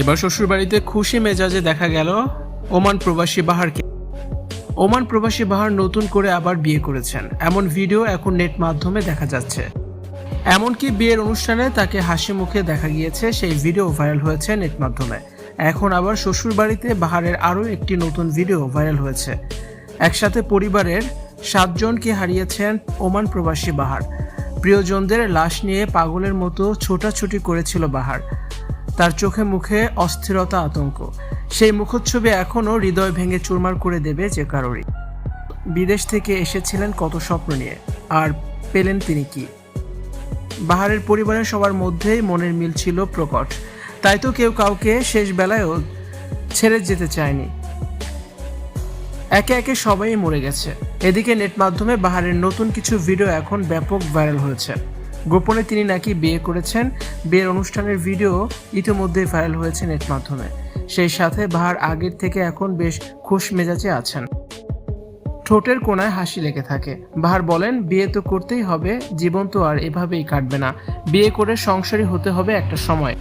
এবার শ্বশুরবাড়িতে খুশি মেজাজে দেখা গেল ওমান প্রবাসী বাহারকে। ওমান প্রবাসী বাহার নতুন করে আবার বিয়ে করেছেন। এমন ভিডিও এখন নেট মাধ্যমে দেখা যাচ্ছে। এমনকি বিয়ের অনুষ্ঠানে তাকে হাসি মুখে দেখা গিয়েছে, সেই ভিডিও ভাইরাল হয়েছে নেট মাধ্যমে। এখন আবার শ্বশুরবাড়িতে বাহারের আরও একটি নতুন ভিডিও ভাইরাল হয়েছে। একসাথে পরিবারের সাতজনকে হারিয়েছেন ওমান প্রবাসী বাহার। প্রিয়জনদের লাশ নিয়ে পাগলের মতো ছোটাছুটি করেছিল বাহার। তার চোখে মুখে অস্থিরতা আতঙ্ক। সেই মুখচ্ছবি এখনও হৃদয় ভেঙে চুরমার করে দেবে যে কারোরই। বিদেশ থেকে এসেছিলেন কত স্বপ্ন নিয়ে, আর পেলেন তিনি কি? বাহারের পরিবারের সবার মধ্যেই মনের মিল ছিল প্রকট। তাই তো কেউ কাউকে শেষ বেলায়ও ছেড়ে যেতে চায়নি। একে একে সবাই মরে গেছে। এদিকে নেট মাধ্যমে বাহারের নতুন কিছু ভিডিও এখন ব্যাপক ভাইরাল হয়েছে। গোপনে তিনি নাকি বিয়ে করেছেন। বিয়ের অনুষ্ঠানের ভিডিও ইতিমধ্যেই ভাইরাল হয়েছে নেট মাধ্যমে। সেই সাথে বাহার আগের থেকে এখন বেশ খুশ মেজাজে আছেন। ঠোঁটের কোনায় হাসি লেগে থাকে। বাহার বলেন, বিয়ে তো করতেই হবে, জীবন তো আর এভাবেই কাটবে না। বিয়ে করে সংসারী হতে হবে একটা সময়।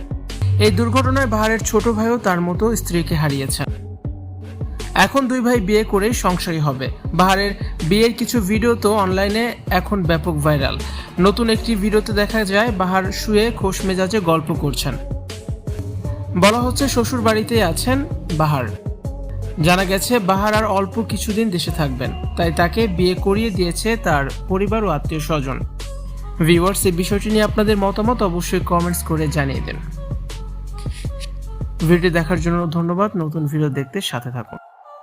এই দুর্ঘটনায় বাহারের ছোট ভাইও তার মতো স্ত্রীকে হারিয়েছেন। এখন দুই ভাই বিয়ে করে সংসারী হবে। বাহারের বিয়ের কিছু ভিডিও তো অনলাইনে এখন ব্যাপক ভাইরাল। নতুন একটি ভিডিওতে দেখা যায়, বাহার শুয়ে খোশ মেজাজে গল্প করছেন। বলা হচ্ছে শ্বশুর বাড়িতেই আছেন বাহার। জানা গেছে, বাহার আর অল্প কিছুদিন দেশে থাকবেন। তাই তাকে বিয়ে করিয়ে দিয়েছে তার পরিবার ও আত্মীয় স্বজন ভিউয়ার্স, এই বিষয়টি নিয়ে আপনাদের মতামত অবশ্যই কমেন্টস করে জানিয়ে দেন। ভিডিও দেখার জন্য ধন্যবাদ। নতুন ভিডিও দেখতে সাথে থাকুন।